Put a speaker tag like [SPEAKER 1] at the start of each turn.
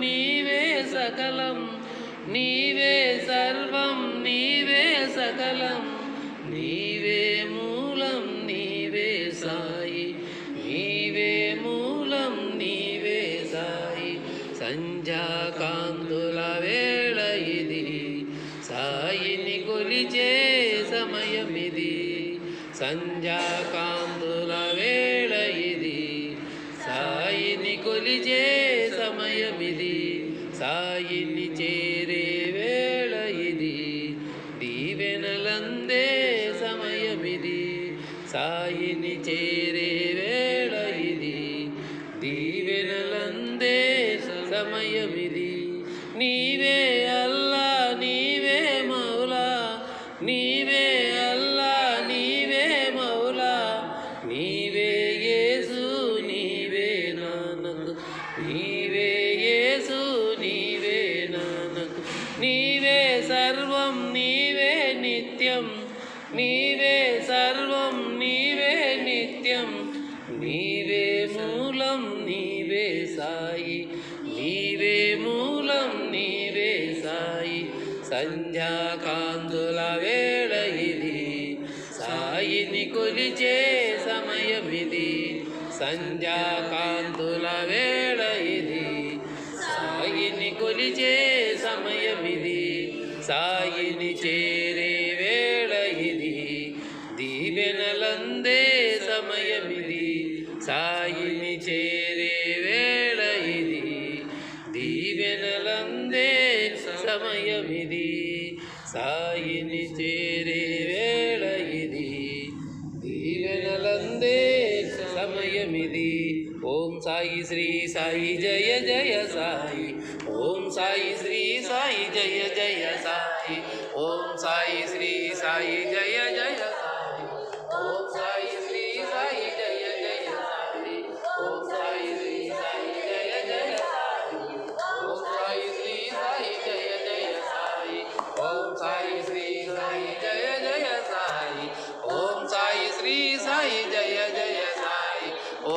[SPEAKER 1] నీవే సకలం నీవే సర్వం నీవే సకలం నీవే మూలం నీవే సాయి నీవే మూలం నీవే సాయి. సంధ్యాకాంతుల వేళ ఇది సాయిని కొలిచే సమయం ఇది. సంధ్యాకాంతుల వేళ ఇది సాయిని కొలిచే సమయమిది సాయిని చేరే వేళ ఇది దీవెనలందే సమయమిది సాయిని చేరే వేళ ఇది దీవెనలందే సమయమిది నీవే అల్లా నీవే మౌలా నీవే అల్లా నీవే మౌలా నీవే యేసు నీవే నానకు నీ నిత్యం నీవే సర్వం నీవే నిత్యం. నీవే మూలం నీవే సాయి. నీవే మూలం నీవే సాయి. సంధ్యాకాంతుల వేళ ఇది. సాయిని కొలిచే సమయం ఇది. సంధ్యాకాంతుల వేళ ఇది. సాయిని కొలిచే సమయం ఇది. సాయిని చేరే దీవెనలందే సమయమిది. సాయిని చేరే వేళ ఇది. దీవెనలందే సమయమిది. సాయిని చేరే వేళ ఇది. దీవెనలందే సమయమిది. ఓం సాయి శ్రీ సాయి జయ జయ సాయి. ఓం సాయి శ్రీ సాయి జయ జయ సాయి. ఓం సాయి